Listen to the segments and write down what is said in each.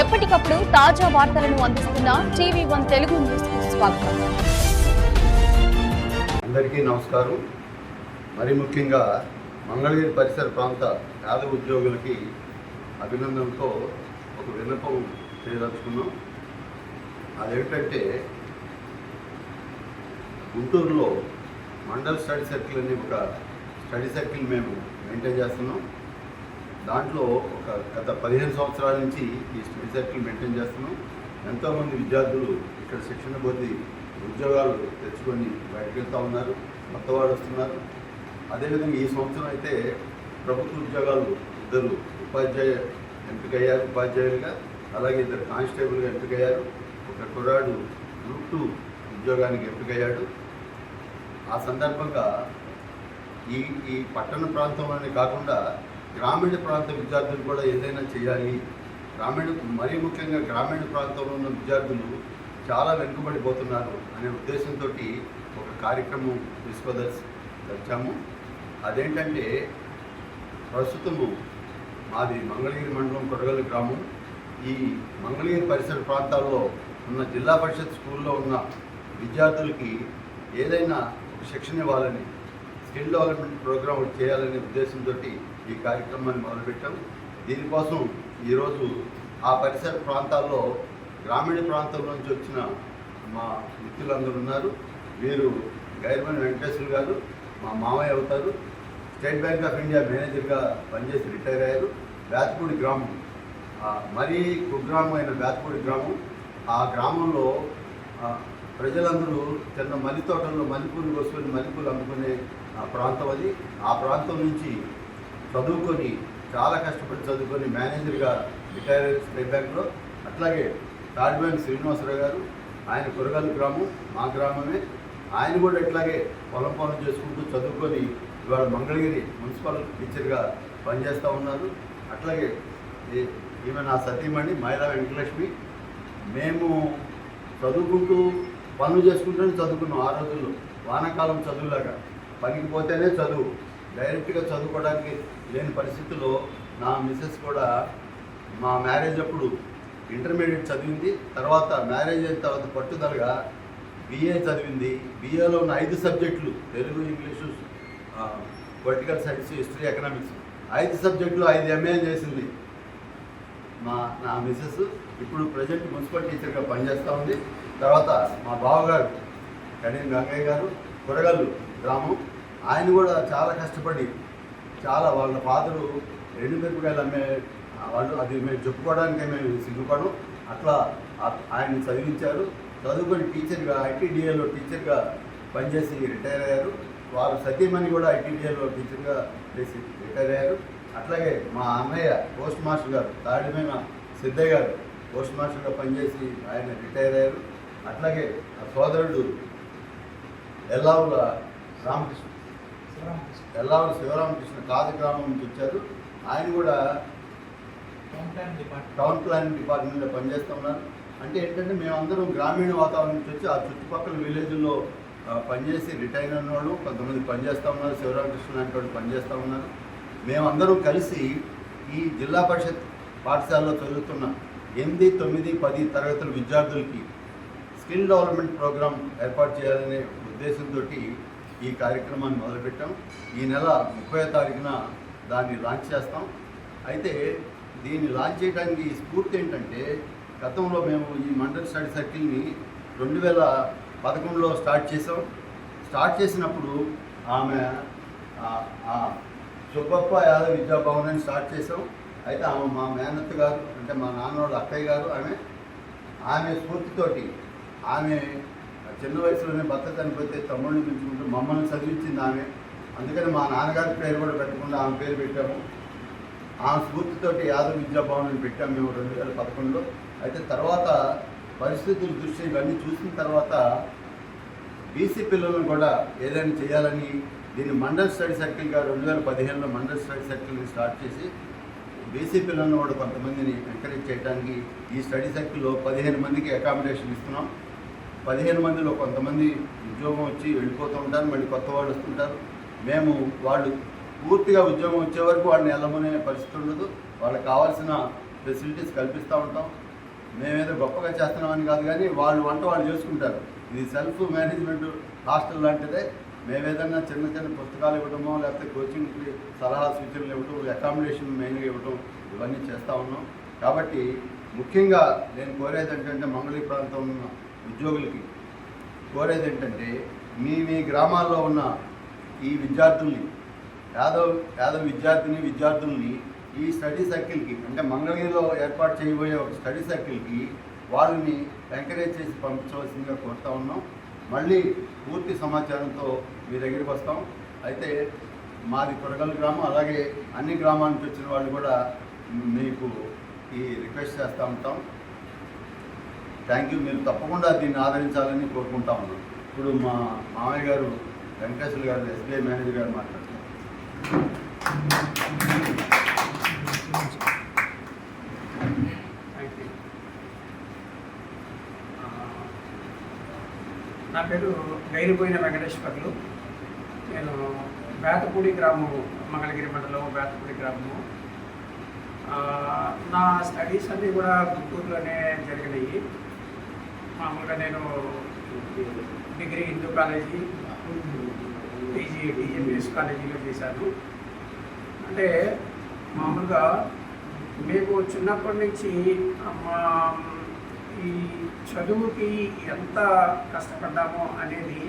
ఎప్పటికప్పుడు తాజా వార్తలను అందిస్తున్న టీవీ వన్ తెలుగు న్యూస్ స్వాగతం. అందరికీ నమస్కారం. మరి ముఖ్యంగా మంగళగిరి పరిసర ప్రాంత పేద ఉద్యోగులకి అభినందనతో ఒక విన్నపం చేయదలుచుకున్నాం. అదేమిటంటే గుంటూరులో మండల్ స్టడీ సర్కిల్ అనే ఒక స్టడీ సర్కిల్ మేము మెయింటైన్ చేస్తున్నాం. దాంట్లో ఒక గత పదిహేను సంవత్సరాల నుంచి ఈ స్టడీ సర్కిల్ మెయింటైన్ చేస్తున్నాం. ఎంతోమంది విద్యార్థులు ఇక్కడ శిక్షణ పొంది ఉద్యోగాలు తెచ్చుకొని బయటకు వెళ్తూ ఉన్నారు కొత్త వాళ్ళు వస్తున్నారు. అదేవిధంగా ఈ సంవత్సరం అయితే ప్రభుత్వ ఉద్యోగాలు ఇద్దరు ఉపాధ్యాయ ఎంపికయ్యారు ఉపాధ్యాయులుగా అలాగే ఇద్దరు కానిస్టేబుల్గా ఎంపికయ్యారు. ఒక కుర్రాడు గ్రూప్ టూ ఉద్యోగానికి ఎంపికయ్యాడు. ఆ సందర్భంగా ఈ ఈ పట్టణ ప్రాంతంలోనే కాకుండా గ్రామీణ ప్రాంత విద్యార్థులు కూడా ఏదైనా చేయాలి. గ్రామీణ మరీ ముఖ్యంగా గ్రామీణ ప్రాంతంలో ఉన్న విద్యార్థులు చాలా వెనుకబడిపోతున్నారు అనే ఉద్దేశంతో ఒక కార్యక్రమం తీసుకోదర్శి తెచ్చాము అదేంటంటే ప్రస్తుతము మాది మంగళగిరి మండలం కొడగల గ్రామం. ఈ మంగళగిరి పరిసర ప్రాంతాల్లో ఉన్న జిల్లా పరిషత్ స్కూల్లో ఉన్న విద్యార్థులకి ఏదైనా శిక్షణ ఇవ్వాలని స్కిల్ డెవలప్మెంట్ ప్రోగ్రామ్ చేయాలనే ఉద్దేశంతో ఈ కార్యక్రమాన్ని మొదలుపెట్టాం. దీనికోసం ఈరోజు ఆ పరిసర ప్రాంతాల్లో గ్రామీణ ప్రాంతం నుంచి వచ్చిన మా మిత్రులందరూ ఉన్నారు. వీరు గైర్మన్ వెంకటేశ్వర గారు మా మామయ్య అవుతారు. స్టేట్ బ్యాంక్ ఆఫ్ ఇండియా మేనేజర్గా పనిచేసి రిటైర్ అయ్యారు. బ్యాత్పూడి గ్రామం. మరీ కుగ్రామం అయిన బేతపూడి గ్రామం. ఆ గ్రామంలో ప్రజలందరూ చిన్న మల్లి తోటల్లో మల్లెపూలు కోసుకొని మల్లెపూలు అమ్ముకునే ఆ ప్రాంతం అది. ఆ ప్రాంతం నుంచి చదువుకొని చాలా కష్టపడి చదువుకొని మేనేజర్గా రిటైర్ స్టేట్ బ్యాంక్లో అట్లాగే తాడిబ్యాంక్ శ్రీనివాసరావు గారు ఆయన కురగల్ గ్రామం మా గ్రామమే. ఆయన కూడా ఇట్లాగే పొలం పనులు చేసుకుంటూ చదువుకొని ఇవాళ మంగళగిరి మున్సిపల్ టీచర్గా పనిచేస్తూ ఉన్నారు. అట్లాగే ఈమె నా సతీమణి మహిళా వెంకటలక్ష్మి. మేము చదువుకుంటూ పనులు చేసుకుంటూనే చదువుకున్నాం ఆ రోజుల్లో. వానాకాలం చదువులాగా. పనికి పోతేనే చదువు. డైరెక్ట్గా చదువుకోవడానికి లేని పరిస్థితుల్లో నా మిస్సెస్ కూడా మా మ్యారేజ్ అప్పుడు ఇంటర్మీడియట్ చదివింది తర్వాత మ్యారేజ్ అయిన తర్వాత పట్టుదలగా బిఏ చదివింది. బిఏలో ఉన్న ఐదు సబ్జెక్టులు Telugu English political science history economics ఐదు సబ్జెక్టులు ఐదు ఎంఏ చేసింది మా నా మిస్సెస్ ఇప్పుడు ప్రజెంట్ మున్సిపల్ టీచర్గా పనిచేస్తూ ఉంది. తర్వాత మా బావగారు కడియం గంగయ్య గారు కొరగల్లు గ్రామం. ఆయన కూడా చాలా కష్టపడి చాలా వాళ్ళ ఫాదరు రెండు మిరపకాయలు అమ్మే వాళ్ళు అది మేము చెప్పుకోవడానికే మేము సిగ్గుపడం అట్లా ఆయన చదివించారు. చదువుకొని టీచర్గా ఐటీడీఏలో టీచర్గా పనిచేసి రిటైర్ అయ్యారు. వారు సతీమణి కూడా ఐటీడీఏలో టీచర్గా చేసి రిటైర్ అయ్యారు. అట్లాగే మా అన్నయ్య పోస్ట్ మాస్టర్ గారు తాడిమైన సిద్ధయ్య గారు పోస్ట్ మాస్టర్గా పనిచేసి ఆయన రిటైర్ అయ్యారు. అట్లాగే ఆ సోదరుడు ఎల్లావుల రామకృష్ణ ఎల్లావుల శివరామకృష్ణ కాదు గ్రామం నుంచి వచ్చారు. ఆయన కూడా టౌన్ ప్లానింగ్ డిపార్ట్మెంట్లో పనిచేస్తూ ఉన్నారు అంటే ఏంటంటే మేమందరం గ్రామీణ వాతావరణం నుంచి వచ్చి ఆ చుట్టుపక్కల విలేజ్లో పనిచేసి రిటైర్ అయిన వాళ్ళు కొంతమంది పనిచేస్తూ ఉన్నారు. శివరామకృష్ణ లాంటి వాళ్ళు పనిచేస్తూ ఉన్నారు. మేమందరం కలిసి ఈ జిల్లా పరిషత్ పాఠశాలలో చదువుతున్న ఎనిమిది తొమ్మిది పది తరగతుల విద్యార్థులకి స్కిల్ డెవలప్మెంట్ ప్రోగ్రాం ఏర్పాటు చేయాలనే ఉద్దేశంతో ఈ కార్యక్రమాన్ని మొదలుపెట్టాం. ఈ నెల ముప్పై తారీఖున దాన్ని లాంచ్ చేస్తాం. అయితే దీన్ని లాంచ్ చేయడానికి స్ఫూర్తి ఏంటంటే గతంలో మేము ఈ మండల్ స్టడీ సర్కిల్ని రెండు వేల పదకొండులో స్టార్ట్ చేసాం స్టార్ట్ చేసినప్పుడు ఆమె ఆ- సుబ్బప్ప యాదవ్ విద్యాభవన్ అని స్టార్ట్ చేసాం అయితే ఆమె మా మేనత్త గారు అంటే మా నాన్న వాళ్ళ అక్కయ్య గారు ఆమె ఆమె స్ఫూర్తితోటి ఆమె చిన్న వయసులోనే భర్త చనిపోతే తమ్ముడిని పెంచుకుంటూ మమ్మల్ని చదివించింది ఆమె. అందుకని మా నాన్నగారి పేరు కూడా పెట్టకుండా ఆమె పేరు పెట్టాము. ఆమె స్ఫూర్తితోటి యాదవ్ విద్యాభవన్ పెట్టాము మేము రెండు వేల పదకొండులో. అయితే తర్వాత పరిస్థితుల దృష్టి ఇవన్నీ చూసిన తర్వాత బీసీ పిల్లలను కూడా ఏదైనా చేయాలని దీన్ని మండల్ స్టడీ సర్కిల్గా రెండు వేల పదిహేనులో మండల్ స్టడీ సర్కిల్ని స్టార్ట్ చేసి బీసీ పిల్లలను కూడా కొంతమందిని ఎంకరేజ్ చేయడానికి ఈ స్టడీ సర్కిల్లో పదిహేను మందికి అకామిడేషన్ ఇస్తున్నాం. పదిహేను మందిలో కొంతమంది ఉద్యోగం వచ్చి వెళ్ళిపోతూ ఉంటారు మళ్ళీ కొత్త వాళ్ళు వస్తుంటారు. మేము వాళ్ళు పూర్తిగా ఉద్యోగం వచ్చే వరకు వాళ్ళని వెళ్ళమనే పరిస్థితి ఉండదు. వాళ్ళకి కావాల్సిన ఫెసిలిటీస్ కల్పిస్తూ ఉంటాం. మేమేదో గొప్పగా చేస్తున్నామని కాదు కానీ వాళ్ళు వంట వాళ్ళు చేసుకుంటారు. ఇది సెల్ఫ్ మేనేజ్మెంట్ హాస్టల్ లాంటిదే. మేము ఏదైనా చిన్న చిన్న పుస్తకాలు ఇవ్వడమో లేకపోతే కోచింగ్కి సలహా సూచనలు ఇవ్వడం అకామిడేషన్ మెయిన్గా ఇవ్వడం ఇవన్నీ చేస్తూ ఉన్నాం. కాబట్టి ముఖ్యంగా నేను కోరేది ఏంటంటే మంగళీ ప్రాంతం ఉన్న ఉద్యోగులకి కోరేది ఏంటంటే మీ మీ గ్రామాల్లో ఉన్న ఈ విద్యార్థుల్ని యాదవ్ యాదవ్ విద్యార్థిని విద్యార్థుల్ని ఈ స్టడీ సర్కిల్కి అంటే మంగళగిరిలో ఏర్పాటు చేయబోయే ఒక స్టడీ సర్కిల్కి వాళ్ళని ఎంకరేజ్ చేసి పంపించవలసిందిగా కోరుతా ఉన్నాం. మళ్ళీ పూర్తి సమాచారంతో మీ దగ్గరికి వస్తాం. అయితే మాది కొరగల్ గ్రామం అలాగే అన్ని గ్రామాల నుంచి వచ్చిన వాళ్ళు కూడా మీకు ఈ రిక్వెస్ట్ చేస్తూ ఉంటాం. థ్యాంక్ యూ మీరు తప్పకుండా దీన్ని ఆదరించాలని కోరుకుంటా ఉన్నాం. ఇప్పుడు మా మామయ్య గారు వెంకటేశ్వర గారు ఎస్బీఐ మేనేజర్ గారు మాట్లాడుతున్నారు థ్యాంక్ యూ నా పేరు గైరిపోయిన వెంకటేశ్వర్లు. నేను బేతపూడి గ్రామము మంగళగిరి మండలం బేతపూడి గ్రామము. నా స్టడీస్ అన్నీ కూడా గుంటూరులోనే జరిగినాయి. మామూలుగా నేను degree Hindu college PG DMS కాలేజీలో చేశాను. అంటే మామూలుగా మేము చిన్నప్పటి నుంచి మా ఈ చదువుకి ఎంత కష్టపడ్డామో అనేది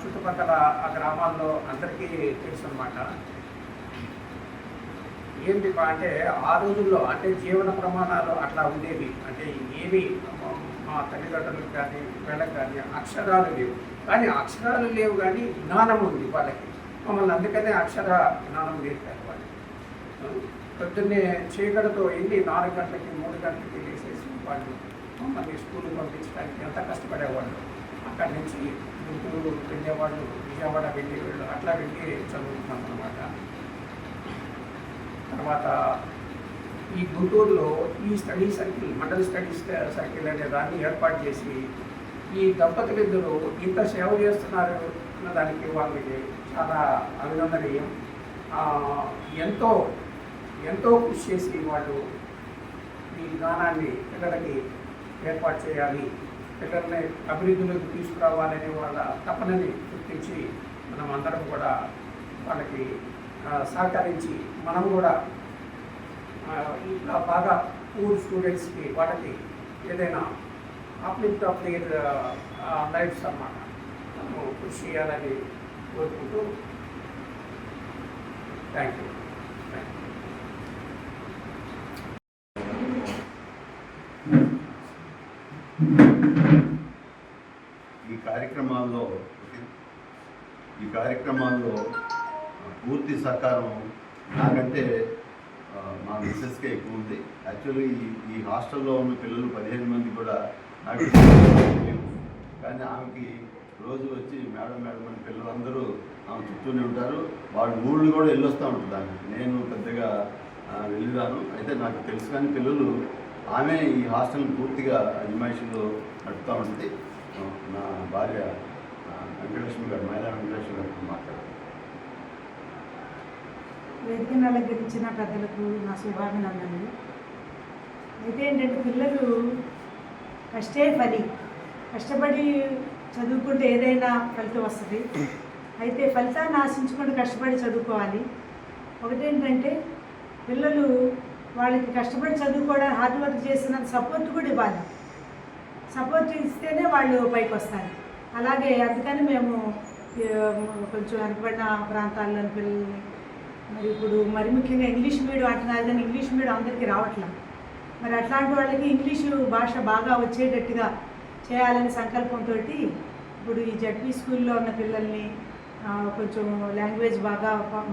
చుట్టుపక్కల ఆ గ్రామాల్లో అందరికీ తెలుసు అనమాట ఏంటి బా అంటే ఆ రోజుల్లో అంటే జీవన ప్రమాణాలు అట్లా ఉండేవి. అంటే ఏమి మా- తల్లిదండ్రులకు కానీ వీళ్ళకి కానీ అక్షరాలు లేవు. కానీ అక్షరాలు లేవు కానీ జ్ఞానం ఉంది వాళ్ళకి. మమ్మల్ని అందుకనే అక్షర జ్ఞానం నేర్పారు వాళ్ళు. పొద్దున్నే చీకటితో వెళ్ళి నాలుగు గంటలకి మూడు గంటలకి వెళ్ళేసేసి వాళ్ళు మమ్మల్ని స్కూల్కి పంపించడానికి ఎంత కష్టపడేవాళ్ళు. అక్కడి నుంచి గుంటూరు వెళ్ళేవాళ్ళు విజయవాడ వెళ్ళేవాళ్ళు అట్లా వెళ్ళి చదువుతున్నాం అనమాట తర్వాత ఈ గుంటూరులో ఈ study circle Mandal study circle అనే దాన్ని ఏర్పాటు చేసి ఈ దంపతులిద్దరూ ఇంత సేవ చేస్తున్నారు అన్న దానికి వాళ్ళకి చాలా అభినందనీయం. ఎంతో ఎంతో కృషి చేసి వాళ్ళు ఈ జ్ఞానాన్ని పిల్లలకి ఏర్పాటు చేయాలి పిల్లల్ని అభివృద్ధిలోకి తీసుకురావాలని వాళ్ళ తపనని గుర్తించి మనం అందరం కూడా వాళ్ళకి సహకరించి మనం కూడా ఆ, ఇంకా బాగా పూర్ స్టూడెంట్స్కి వాటికి ఏదైనా అప్లిఫ్ట్ ఆఫ్ దేర్ లైఫ్స్ అన్నమాట. మనము కృషి చేయాలని కోరుకుంటూ థ్యాంక్ యూ ఈ కార్యక్రమాల్లో ఈ కార్యక్రమాల్లో పూర్తి సహకారం నాకంటే మా మిస్సెస్కే ఎక్కువ ఉంది యాక్చువల్లీ ఈ ఈ హాస్టల్లో ఉన్న పిల్లలు పదిహేను మంది కూడా నాకు కానీ ఆమెకి రోజు వచ్చి మేడం మేడం అని పిల్లలందరూ ఆమె చుట్టూనే ఉంటారు. వాళ్ళ ఊళ్ళు కూడా వెళ్ళొస్తూ ఉంటుంది ఆమె. నేను పెద్దగా వెళ్ళిరాను. అయితే నాకు తెలుసు కానీ పిల్లలు ఆమె ఈ హాస్టల్ని పూర్తిగా అజమాయిషిలో నడుపుతూ ఉంటుంది. నా భార్య వెంకటలక్ష్మి గారు మహిళా వెంకటలక్ష్మి గారు మాట్లాడారు వేదికను అలంకరించిన పెద్దలకు నా శుభాభినందనలు. అయితే ఏంటంటే పిల్లలు కష్టే ఫలి. కష్టపడి చదువుకుంటే ఏదైనా ఫలితం వస్తుంది. అయితే ఫలితాన్ని ఆశించుకుంటూ కష్టపడి చదువుకోవాలి. ఒకటేంటంటే పిల్లలు వాళ్ళకి కష్టపడి చదువుకోవడానికి హార్డ్ వర్క్ చేసిన సపోర్ట్ కూడా ఇవ్వాలి. సపోర్ట్ ఇస్తేనే వాళ్ళు పైకి వస్తారు. అలాగే అందుకని మేము కొంచెం వెనకబడిన ప్రాంతాల్లోని పిల్లల్ని మరి ఇప్పుడు మరి ముఖ్యంగా ఇంగ్లీష్ మీడియం అంటున్నారు కానీ ఇంగ్లీష్ మీడియం అందరికీ రావట్లేదు మరి అట్లాంటి వాళ్ళకి ఇంగ్లీషు భాష బాగా వచ్చేటట్టుగా చేయాలని సంకల్పంతో ఇప్పుడు ఈ జడ్పీ స్కూల్లో ఉన్న పిల్లల్ని కొంచెం లాంగ్వేజ్ బాగా ప-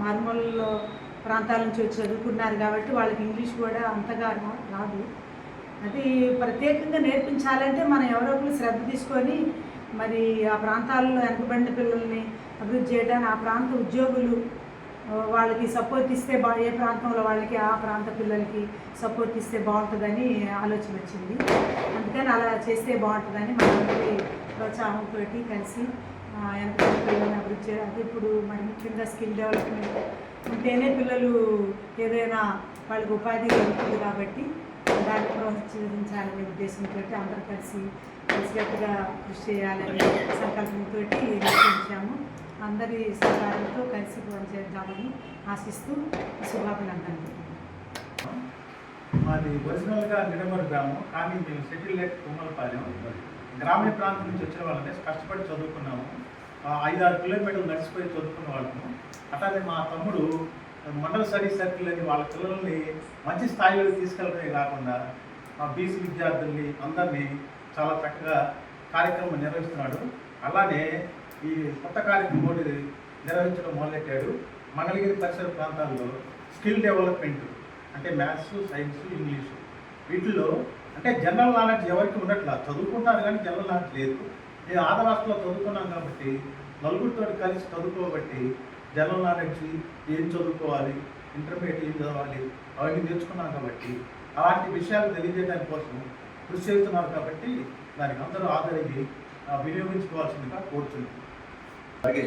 ప్రాంతాల నుంచి వచ్చి చదువుకున్నారు కాబట్టి వాళ్ళకి ఇంగ్లీష్ కూడా అంతగా రాదు. అది ప్రత్యేకంగా నేర్పించాలంటే మనం ఎవరో ఒకరు శ్రద్ధ తీసుకొని మరి ఆ ప్రాంతాల్లో వెనకబడిన పిల్లల్ని అభివృద్ధి చేయడానికి ఆ ప్రాంత ఉద్యోగులు వాళ్ళకి సపోర్ట్ ఇస్తే బా ఏ ప్రాంతంలో వాళ్ళకి ఆ ప్రాంత పిల్లలకి సపోర్ట్ ఇస్తే బాగుంటుందని ఆలోచన వచ్చింది. అందుకని అలా చేస్తే బాగుంటుందని మనందరి ప్రోత్సాహంతో కలిసి ఎంత పిల్లల్ని అభివృద్ధి చేయాలి అది ఇప్పుడు మరి ముఖ్యంగా స్కిల్ డెవలప్మెంట్ ఉంటేనే పిల్లలు ఏదైనా వాళ్ళకి ఉపాధి దొరుకుతుంది కాబట్టి దాన్ని ప్రోత్సహించాలనే ఉద్దేశంతో అందరూ కలిసి కలిసికట్టుగా కృషి చేయాలనే సంకల్పంతో నిర్వహించాము అందరి సహాయంతో కలిసి పనిచేద్దామని ఆశిస్తూ శుభాభినందనలు. మాది ఒరిజినల్గా నిడమరు గ్రామం కానీ మేము సెటిల్ లేక కుమ్మలపాలెం. గ్రామీణ ప్రాంతం నుంచి వచ్చిన వాళ్ళని కష్టపడి చదువుకున్నాము. ఐదు ఆరు కిలోమీటర్లు నడిచిపోయి చదువుకున్న వాళ్ళము. అట్లాగే మా తమ్ముడు మండల స్టడీ సర్కిల్ అని వాళ్ళ పిల్లల్ని మంచి స్థాయిలో తీసుకెళ్ళడమే కాకుండా మా బీసీ విద్యార్థుల్ని అందరినీ చాలా చక్కగా కార్యక్రమం నిర్వహిస్తున్నాడు. అలానే ఈ కొత్త కార్యక్రమం నిర్వహించడం మొదలెట్టాడు మంగళగిరి పరిసర ప్రాంతాల్లో స్కిల్ డెవలప్మెంట్ అంటే మ్యాథ్స్ సైన్స్ ఇంగ్లీషు వీటిల్లో అంటే జనరల్ నాలెడ్జ్ ఎవరికి ఉండట్లా? చదువుకుంటారు కానీ జనరల్ నాలెడ్జ్ లేదు. నేను ఆంధ్రరాష్ట్రంలో చదువుకున్నాను కాబట్టి నలుగురితో కలిసి చదువుకోబట్టి జనరల్ నాలెడ్జ్ ఏం చదువుకోవాలి? ఇంటర్మీడియట్ ఏం చదవాలి? అవన్నీ నేర్చుకున్నాం కాబట్టి అలాంటి విషయాలు తెలియజేయడానికి కోసం కృషి చేస్తున్నారు కాబట్టి దానికి అందరూ ఆదరించి వినియోగించుకోవాల్సిందిగా కోరుతున్నాను అలాగే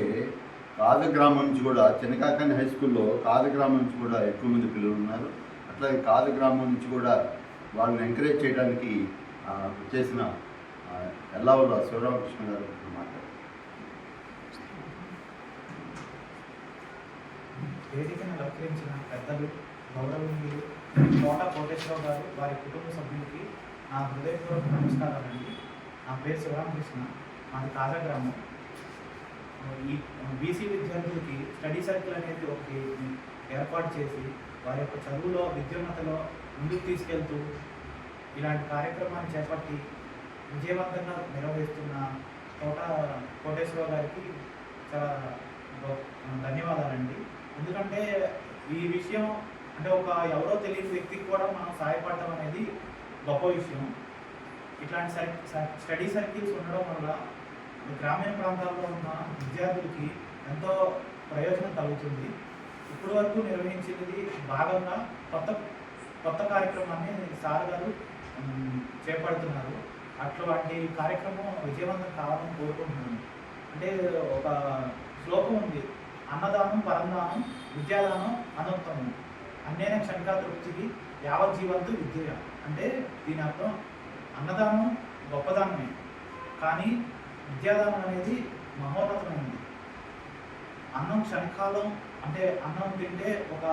కాద గ్రామం నుంచి కూడా చిన్నకాకాని హై స్కూల్లో కాద గ్రామం నుంచి కూడా ఎక్కువ మంది పిల్లలు ఉన్నారు. అట్లాగే కాద గ్రామం నుంచి కూడా వాళ్ళని ఎంకరేజ్ చేయడానికి చేసిన ఎల్లావుల శివరామకృష్ణ గారు మాట్లాడారు వేదికను అలంకరించిన పెద్దలు గౌరవనీయులు కోట కోటేశ్వరరావు గారు వారి కుటుంబ సభ్యులకి నా హృదయపూర్వక నమస్కారాలండి. నా పేరు శివరామకృష్ణ మాది కాజా గ్రామం. ఈ బీసీ విద్యార్థులకి స్టడీ సర్కిల్ అనేది ఒకటి ఏర్పాటు చేసి వారి యొక్క చదువులో విద్యోన్నతలో ముందుకు తీసుకెళ్తూ ఇలాంటి కార్యక్రమాన్ని చేపట్టి విజయవంతంగా నిర్వహిస్తున్న కోట కోటేశ్వరరావు గారికి చాలా గొప్ప- ధన్యవాదాలండి. ఎందుకంటే ఈ విషయం అంటే ఒక ఎవరో తెలియని వ్యక్తికి కూడా మనం సహాయపడటం అనేది గొప్ప విషయం. ఇట్లాంటి సర్- స్టడీ సర్కిల్స్ ఉండడం వల్ల గ్రామీణ ప్రాంతాల్లో ఉన్న విద్యార్థులకి ఎంతో ప్రయోజనం కలుగుతుంది. ఇప్పటి వరకు నిర్వహించినది భాగంగా కొత్త కొత్త కార్యక్రమాన్ని సార్ గారు చేపడుతున్నారు. అట్లాంటి కార్యక్రమం విజయవంతం కావాలని కోరుకుంటున్నాను. అంటే ఒక శ్లోకం ఉంది. అన్నదానం పరందానం విద్యాదానం అనుత్తమం అన్నేన క్షణికా తృప్తికి యావజ్జీవంతు విద్య అంటే దీని అర్థం అన్నదానం గొప్పదానమే. కానీ విద్యాదానం అనేది మహోన్నతమైనది అన్నం క్షణకాలం అంటే అన్నం తింటే ఒక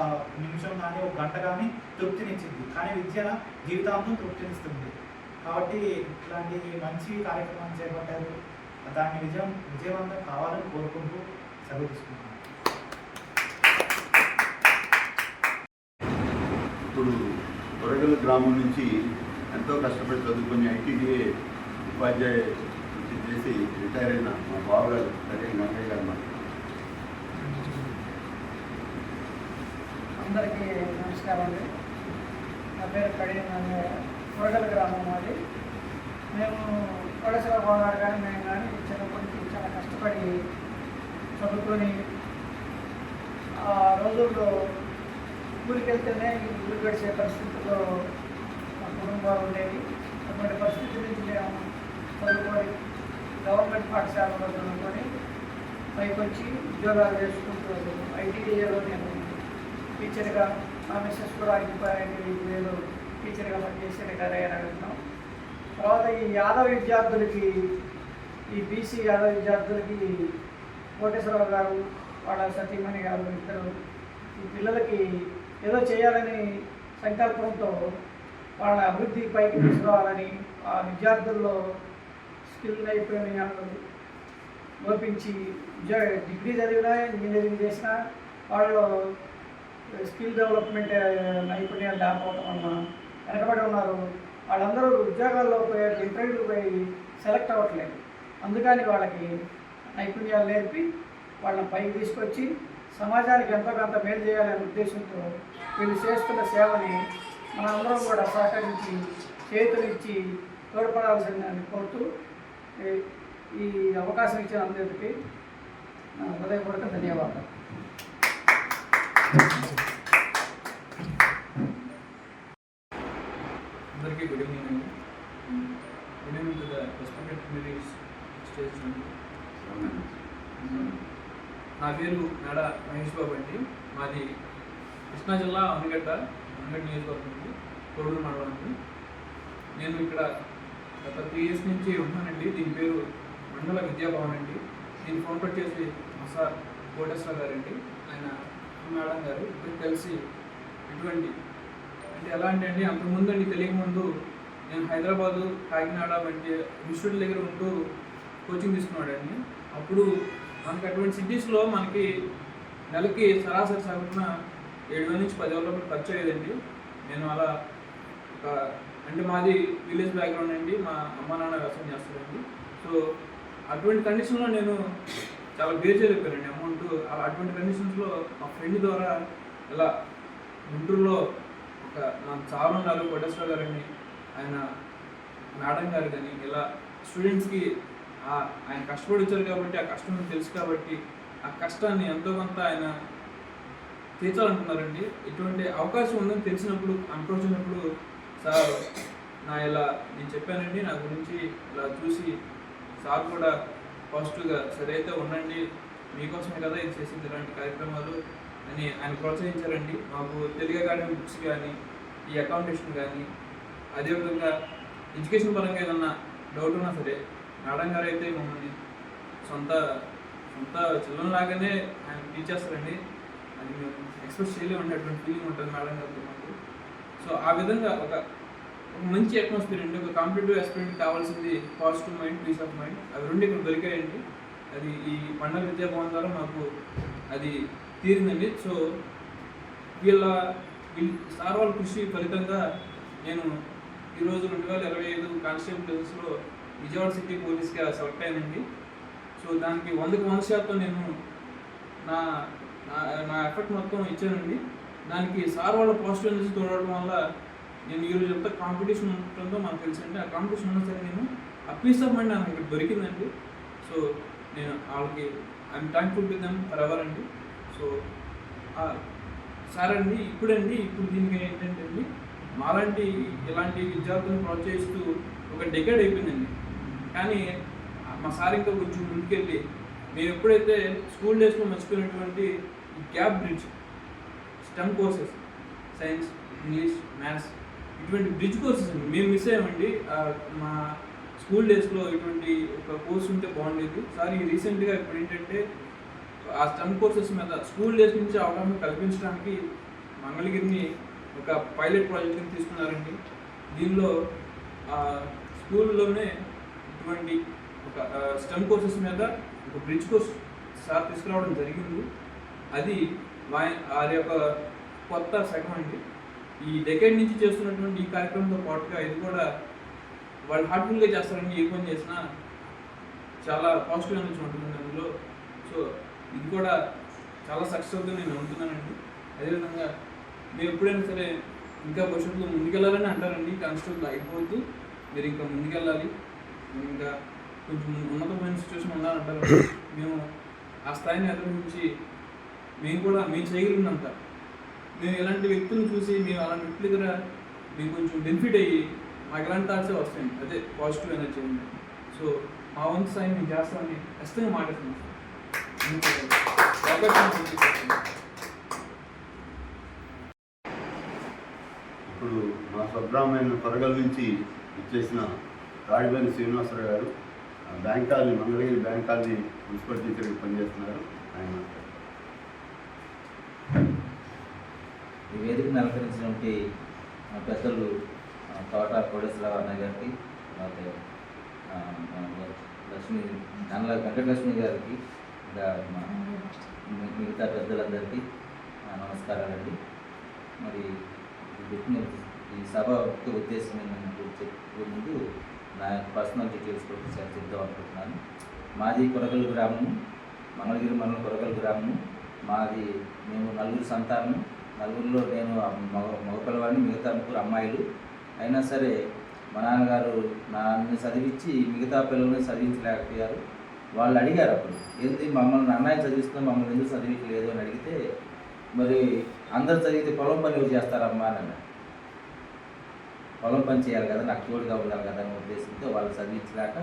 నిమిషం కానీ ఒక గంట కానీ తృప్తినిచ్చింది. కానీ విద్య జీవితాంతం తృప్తినిస్తుంది. కాబట్టి ఇట్లాంటి మంచి కార్యక్రమాన్ని చేపట్టారు. దాన్ని విజయం విజయవంతం కావాలని కోరుకుంటూ సెలవు తీసుకుంటున్నాను. ఇప్పుడు వరగల్ గ్రామం నుంచి ఎంతో కష్టపడి చదువుకొని ఐటీడీఏ ఉపాధ్యాయ చేసి రిటైర్ అయిన మా బావగారు సరైన గంగయ్య గారు మాట అందరికీ నమస్కారం అండి. నా పేరు కడియం కొరగల గ్రామం మాది. మేము కొడసల గోదావరి కానీ మేము కానీ చిన్నప్పటి నుంచి చాలా కష్టపడి చదువుకొని ఆ రోజుల్లో ఊరికి వెళ్తేనే ఊరు గడిచే పరిస్థితుల్లో మా కుటుంబాలు ఉండేవి. అటువంటి పరిస్థితి నుంచి మేము చదువుకొని గవర్నమెంట్ పాఠశాలలో చదువుకొని పైకి వచ్చి ఉద్యోగాలు చేసుకుంటూ ఐటీఐలో నేను టీచర్గా మా మిస్సెస్ కూడా ఐటీఐలో నేను టీచర్గా పనిచేసిన రిటైర్ తర్వాత ఈ యాదవ విద్యార్థులకి ఈ బీసీ యాదవ విద్యార్థులకి కోటేశ్వరరావు గారు వాళ్ళ సతీమణి గారు ఇద్దరు ఈ పిల్లలకి ఏదో చేయాలని సంకల్పంతో వాళ్ళ అభివృద్ధి పైకి తీసుకురావాలని ఆ విద్యార్థుల్లో స్కిల్ నైపుణ్యాలు లోపించి ఉద్యోగ డిగ్రీ చదివినా ఇంజనీరింగ్ చేసినా వాళ్ళు స్కిల్ డెవలప్మెంట్ నైపుణ్యాలు లేకపోవటం వలన వెనకబడి ఉన్నారు. వాళ్ళందరూ ఉద్యోగాల్లో పోయి ఇంటర్వ్యూలు పోయి సెలెక్ట్ అవ్వట్లేదు. అందుకని వాళ్ళకి నైపుణ్యాలు నేర్పి వాళ్ళని పైకి తీసుకొచ్చి సమాజానికి ఎంతో కొంత మేలు చేయాలనే ఉద్దేశంతో వీళ్ళు చేస్తున్న సేవని మనందరం కూడా సహకరించి చేతులిచ్చి తోడ్పడాల్సిందని కోరుతూ ఈ- అవకాశం ఇచ్చిన అందరికీ నా హృదయపూర్వక ధన్యవాదాలు. అందరికీ గుడ్ ఈవినింగ్ అండి. Good evening to the respected stage నా పేరు మేడ మహేష్ బాబు అండి. మాది కృష్ణా జిల్లా అనగడ్డ అనగడ్డ నియోజకవర్గం నుండి కొడూరు మండలం నుండి నేను ఇక్కడ గత త్రీ ఇయర్స్ నుంచి ఉన్నానండి. దీని పేరు మండల విద్యాభవన్ అండి. దీన్ని ఫోన్ కట్ మసా మా సార్ కోటేశ్వర గారండి. ఆయన మేడం గారు ఇద్దరు కలిసి ఇటువంటి అంటే ఎలా అంటే అండి అంతకుముందు అండి తెలియకముందు నేను హైదరాబాదు కాకినాడ వంటి ఇన్స్టిట్యూట్ దగ్గర ఉంటూ కోచింగ్ తీసుకున్నాడండి అప్పుడు మనకి అటువంటి సిటీస్లో మనకి నెలకి సరాసరి సగటున ఏడు వేల నుంచి పదివేల రూపాయలు ఖర్చు అయ్యేదండి. నేను అలా ఒక అంటే మాది విలేజ్ బ్యాక్గ్రౌండ్ అండి. మా అమ్మ నాన్న వ్యవసాయం చేస్తారండి. సో అటువంటి కండిషన్లో నేను చాలా బేర్ చేయలేకపోయానండి అమౌంట్ అలా అటువంటి కండిషన్స్లో మా ఫ్రెండ్ ద్వారా ఇలా గుంటూరులో ఒక నాకు చాలా ఉన్నారు కోటేశ్వర గారని ఆయన మేడం గారు కానీ ఇలా స్టూడెంట్స్కి ఆ- ఆయన కష్టపడి వచ్చారు కాబట్టి ఆ కష్టం తెలుసు కాబట్టి ఆ కష్టాన్ని ఎంతో కొంత ఆయన తీర్చాలనుకున్నారండి. ఇటువంటి అవకాశం ఉందని తెలిసినప్పుడు అనుకోవచ్చినప్పుడు సార్ నా ఇలా నేను చెప్పానండి నా గురించి ఇలా చూసి సార్ కూడా పాజిటివ్గా సరే అయితే ఉండండి మీకోసమే కదా ఇది చేసింది ఇలాంటి కార్యక్రమాలు అని ఆయన ప్రోత్సహించారండి. మాకు తెలుగు అకాడమీ బుక్స్ కానీ ఈ అకామిడేషన్ కానీ అదేవిధంగా ఎడ్యుకేషన్ పరంగా ఏదన్నా డౌట్ ఉన్నా సరే మేడం గారు అయితే మమ్మల్ని సొంత సొంత చిల్లంలాగానే ఆయన టీచ్ చేస్తారండి అది మేము ఎక్స్ప్రెస్ చేయలేము అటువంటి ఫీలింగ్ ఉంటుంది మేడం గారితో మాకు. సో ఆ విధంగా ఒక మంచి అట్మాస్ఫియర్ అండి ఒక కాంపిటేటివ్ ఎక్స్పీరియన్స్ కావాల్సింది positive mind peace of mind అవి రెండు ఇక్కడ దొరికాయండి. అది ఈ పండగ విద్యాభవన్ ద్వారా మాకు అది తీరిందండి. సో వీళ్ళ వీళ్ళ సార్ వాళ్ళ కృషి ఫలితంగా నేను ఈరోజు రెండు వేల ఇరవై ఐదు కానిస్టేబుల్ విజయవాడ సిటీ పోలీస్గా సెలెక్ట్ అయ్యానండి. సో దానికి వందకు వంద శాతం నేను నా నా- నా ఎఫర్ట్ మొత్తం ఇచ్చానండి. దానికి సార్ వాళ్ళ పాజిటివ్ ఎనర్జీ తోడడం వల్ల నేను ఈరోజు ఎంత కాంపిటీషన్ ఉంటుందో మనకు తెలుసండి. ఆ కాంపిటీషన్ ఉన్నా సరే నేను ఆ పీస్ ఆఫ్ మైండ్ నాకు ఇక్కడ దొరికిందండి. సో నేను వాళ్ళకి I'm thankful to them forever అండి సో సార్ అండి ఇప్పుడండి ఇప్పుడు దీనికి ఏంటంటే అండి మాలాంటి ఇలాంటి విద్యార్థులను ప్రోత్సహిస్తూ ఒక డెకేడ్ అయిపోయిందండి. కానీ మా సార్ ఇంకా కొంచెం ముందుకెళ్ళి మేము ఎప్పుడైతే స్కూల్ డేస్లో మర్చిపోయినటువంటి gap bridge STEM courses science English maths ఇటువంటి బ్రిడ్జ్ కోర్సెస్ అండి. మేము మిస్ అయ్యామండి. మా స్కూల్ డేస్లో ఇటువంటి ఒక కోర్స్ ఉంటే బాగుండేది. సార్ ఈ రీసెంట్గా ఇప్పుడు ఏంటంటే ఆ స్టెమ్ కోర్సెస్ మీద స్కూల్ డేస్ నుంచి అవగాహన కల్పించడానికి మంగళగిరిని ఒక పైలట్ ప్రాజెక్ట్ కింద తీసుకున్నారండి. దీనిలో స్కూల్లోనే ఇటువంటి ఒక స్టెమ్ కోర్సెస్ మీద ఒక బ్రిడ్జ్ కోర్స్ సార్ తీసుకురావడం జరిగింది. అది వా- వారి యొక్క కొత్త శకం అండి. ఈ డెకేడ్ నుంచి చేస్తున్నటువంటి ఈ కార్యక్రమంతో పాటుగా ఇది కూడా వాళ్ళు హార్ట్ఫుల్గా చేస్తారండి ఏ పని చేసినా చాలా పాజిటివ్ ఎనర్జీ ఉంటుంది అందులో. సో ఇది కూడా చాలా సక్సెస్ అవుతుంది నేను నమ్ముతున్నానండి. అదేవిధంగా మీరు ఎప్పుడైనా సరే ఇంకా భవిష్యత్తులో ముందుకెళ్ళాలని అంటారండి కానిస్టేబుల్ అయిపోవద్దు మీరు ఇంకా ముందుకెళ్ళాలి ఇంకా కొంచెం ఉన్నతమైన సిచ్యువేషన్ ఉండాలంటారు. మేము ఆ స్థాయిని అధిగమించి మేము కూడా మేము చేయగలిగినంత. మేము ఇలాంటి వ్యక్తులను చూసి మేము అలాంటి వ్యక్తుల దగ్గర మేము కొంచెం బెనిఫిట్ అయ్యి మాకు ఇలాంటి థాట్సే వస్తాయండి అదే పాజిటివ్ ఎనర్జీ ఉంది. సో మా వంతు సాయం మేము చేస్తామని ఖచ్చితంగా మాట్లాడుతున్నాం. ఇప్పుడు మా స్వగ్రామైన పరగల నుంచి ఇచ్చేసిన రాడిపల్లి శ్రీనివాసరావు గారు ఆ bank colony Mangalagiri bank colony municipal టీచర్గా పనిచేస్తున్నారు. ఆయన ఈ వేదికను అలంకరించినటువంటి పెద్దలు తోట కోడేశ్వరరావు అన్న గారికి అలాగే లక్ష్మి నల్ల వెంకటలక్ష్మి గారికి ఇంకా మిగతా పెద్దలందరికీ నమస్కారాలండి. మరి ఈ ఈ సభ ఉద్దేశం ఏంటంటే చెప్పే ముందు నా పర్సనల్ డీటెయిల్స్ కూడా ఒకసారి చెప్దాం అనుకుంటున్నాను. మాది కొరగల్ గ్రామము మంగళగిరి మండలం కొరగల్ గ్రామం మాది మేము నలుగురు సంతానం నలుగురిలో నేను మగ మగపిల్లవాడిని మిగతా ముగ్గురు అమ్మాయిలు. అయినా సరే మా నాన్నగారు నన్ను చదివించి మిగతా పిల్లల్ని చదివించలేకపోయారు. వాళ్ళు అడిగారు అప్పుడు ఏంటి మమ్మల్ని అన్నయ్య చదివిస్తున్నా మమ్మల్ని ఎందుకు చదివించలేదు? అని అడిగితే మరి అందరు చదివితే పొలం పని చేస్తారమ్మా? అని పొలం పని చేయాలి కదా నాకు తోడుగా ఉండాలి కదా అనే ఉద్దేశంతో వాళ్ళు చదివించలేక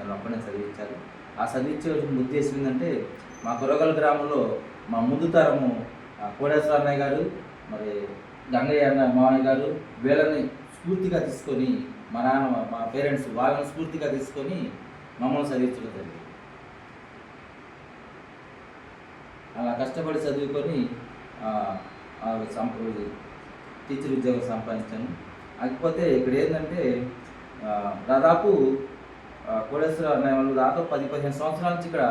నన్ను ఒక్కనే చదివించారు. ఆ చదివించే ఉద్దేశం ఏంటంటే మా కురగల గ్రామంలో మా ముందు తరము కోడేశ్వరన్నయ్య అన్నయ్య గారు మరి గంగయ్య అన్న మామయ్య గారు వీళ్ళని స్ఫూర్తిగా తీసుకొని మా నాన్న మా పేరెంట్స్ వాళ్ళని స్ఫూర్తిగా తీసుకొని మమ్మల్ని చదివించడం జరిగింది. అలా కష్టపడి చదువుకొని ఆ, టీచర్ ఉద్యోగం సంపాదించాను. కాకపోతే ఇక్కడ ఏంటంటే దాదాపు కోడేశ్వర అన్నయ్య వాళ్ళు దాదాపు పది పదిహేను సంవత్సరాల నుంచి ఇక్కడ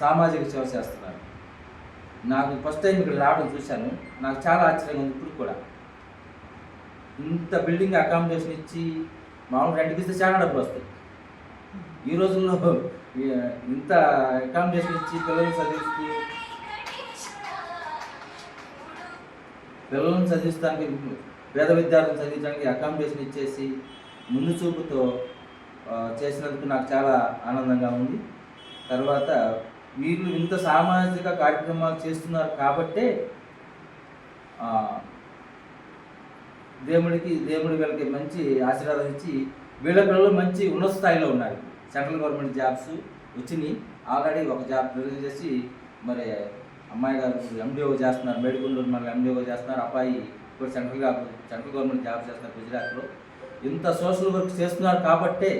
సామాజిక సేవ చేస్తున్నారు. నాకు ఫస్ట్ టైం ఇక్కడ రావడం చూశాను. నాకు చాలా ఆశ్చర్యంగా ఉంది ఇప్పుడు కూడా. ఇంత బిల్డింగ్ అకామిడేషన్ ఇచ్చి మామూలు రెంట్కి ఇస్తే చాలా డబ్బులు వస్తాయి. ఈ రోజుల్లో ఇంత అకామిడేషన్ ఇచ్చి పిల్లల్ని చదివిస్తూ పిల్లల్ని చదివిస్తానికి పేద విద్యార్థులను చదివించడానికి అకామిడేషన్ ఇచ్చేసి ముందు చూపుతో చేసినందుకు నాకు చాలా ఆనందంగా ఉంది. తర్వాత వీళ్ళు ఇంత సామాజిక కార్యక్రమాలు చేస్తున్నారు కాబట్టే దేవుడికి దేవుడి వీళ్ళకి మంచి ఆశీర్వాదం ఇచ్చి వీళ్ళ పిల్లలు మంచి ఉన్నత స్థాయిలో ఉన్నారు. సెంట్రల్ గవర్నమెంట్ జాబ్స్ వచ్చినాయి. ఆల్రెడీ ఒక జాబ్ రిలీజ్ చేసి మరి అమ్మాయి గారు ఎండిఓ చేస్తున్నారు. మేడికొండూరు మళ్ళీ ఎండిఓ చేస్తున్నారు. అబ్బాయి ఇప్పుడు సెంట్రల్ సెంట్రల్ గవర్నమెంట్ జాబ్ చేస్తున్నారు గుజరాత్లో. ఇంత సోషల్ వర్క్ చేస్తున్నారు కాబట్టే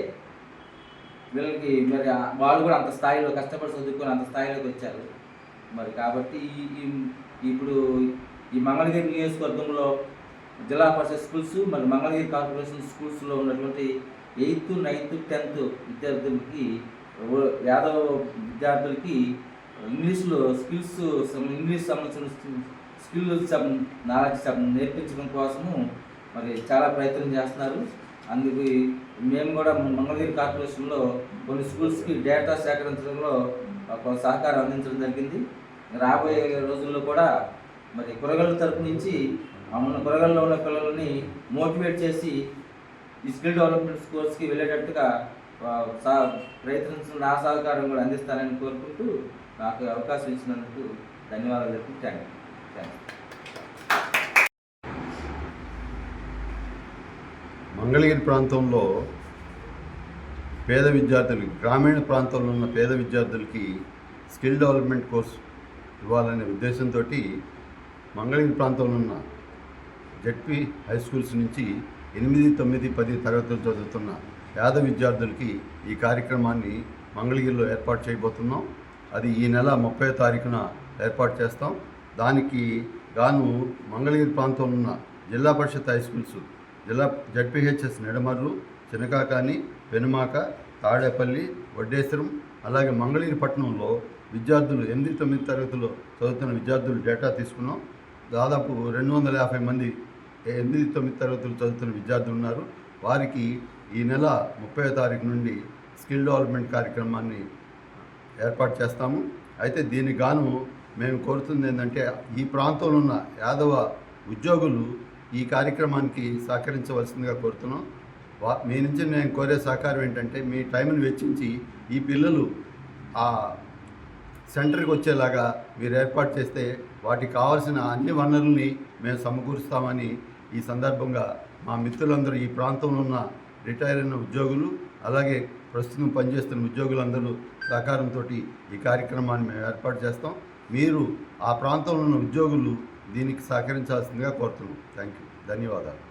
వీళ్ళకి మరి వాళ్ళు కూడా అంత స్థాయిలో కష్టపడి చదువుకొని అంత స్థాయిలోకి వచ్చారు. మరి కాబట్టి ఈ- ఇప్పుడు ఈ మంగళగిరి నియోజకవర్గంలో జిల్లా పరిషత్ స్కూల్స్ మరి మంగళగిరి కార్పొరేషన్ స్కూల్స్లో ఉన్నటువంటి ఎయిత్ నైన్త్ టెన్త్ విద్యార్థులకి యాదవ విద్యార్థులకి ఇంగ్లీష్లో స్కిల్స్ ఇంగ్లీష్ సంబంధించిన స్కిల్ నాలెడ్జ్ నేర్పించడం కోసము మరి చాలా ప్రయత్నం చేస్తున్నారు. అందుకు మేము కూడా మంగళగిరి కార్పొరేషన్లో కొన్ని స్కూల్స్కి డేటా సేకరించడంలో కొంత సహకారం అందించడం జరిగింది. రాబోయే రోజుల్లో కూడా మరి కూరగాయల తరపు నుంచి ఆ ఉన్న ఉన్న పిల్లలని మోటివేట్ చేసి ఈ స్కిల్ డెవలప్మెంట్ స్కోర్స్కి వెళ్ళేటట్టుగా సా- ప్రయత్నించిన నా సహకారం కూడా అందిస్తానని కోరుకుంటూ నాకు అవకాశం ఇచ్చినందుకు ధన్యవాదాలు చెప్పి thank you thank you Mangalagiri ప్రాంతంలో పేద విద్యార్థులకి గ్రామీణ ప్రాంతంలో ఉన్న పేద విద్యార్థులకి స్కిల్ డెవలప్మెంట్ కోర్స్ ఇవ్వాలనే ఉద్దేశంతో మంగళగిరి ప్రాంతంలో ఉన్న జెడ్పీ హై స్కూల్స్ నుంచి ఎనిమిది తొమ్మిది పది తరగతులు చదువుతున్న పేద విద్యార్థులకి ఈ కార్యక్రమాన్ని మంగళగిరిలో ఏర్పాటు చేయబోతున్నాం. అది ఈ నెల ముప్పై తారీఖున ఏర్పాటు చేస్తాం. దానికి గాను మంగళగిరి ప్రాంతంలో ఉన్న Zilla Parishad high schools Zilla ZPHS Nidamarru Chinakakani Penumaka Tadepalli Vaddeswaram అలాగే మంగళగిరిపట్నంలో విద్యార్థులు ఎనిమిది తొమ్మిది తరగతిలో చదువుతున్న విద్యార్థులు డేటా తీసుకున్నాం. దాదాపు రెండు వందల యాభై మంది ఎనిమిది తొమ్మిది తరగతులు చదువుతున్న విద్యార్థులు ఉన్నారు. వారికి ఈ నెల ముప్పై తారీఖు నుండి స్కిల్ డెవలప్మెంట్ కార్యక్రమాన్ని ఏర్పాటు చేస్తాము. అయితే దీనికి గాను మేము కోరుతుంది ఏంటంటే ఈ ప్రాంతంలో ఉన్న యాదవ ఉద్యోగులు ఈ కార్యక్రమానికి సహకరించవలసిందిగా కోరుతున్నాం. వా మీ నుంచి నేను కోరే సహకారం ఏంటంటే మీ టైంను వెచ్చించి ఈ పిల్లలు ఆ సెంటర్కి వచ్చేలాగా మీరు ఏర్పాటు చేస్తే వాటికి కావాల్సిన అన్ని వనరుల్ని మేము సమకూరుస్తామని ఈ సందర్భంగా మా మిత్రులందరూ ఈ ప్రాంతంలో ఉన్న రిటైర్ అయిన ఉద్యోగులు అలాగే ప్రస్తుతం పనిచేస్తున్న ఉద్యోగులందరూ సహకారంతో ఈ కార్యక్రమాన్ని మేము ఏర్పాటు చేస్తాం. మీరు ఆ ప్రాంతంలో ఉన్న ఉద్యోగులు దీనికి సహకరించాల్సిందిగా కోరుతున్నాం. థ్యాంక్ యూ ధన్యవాదాలు.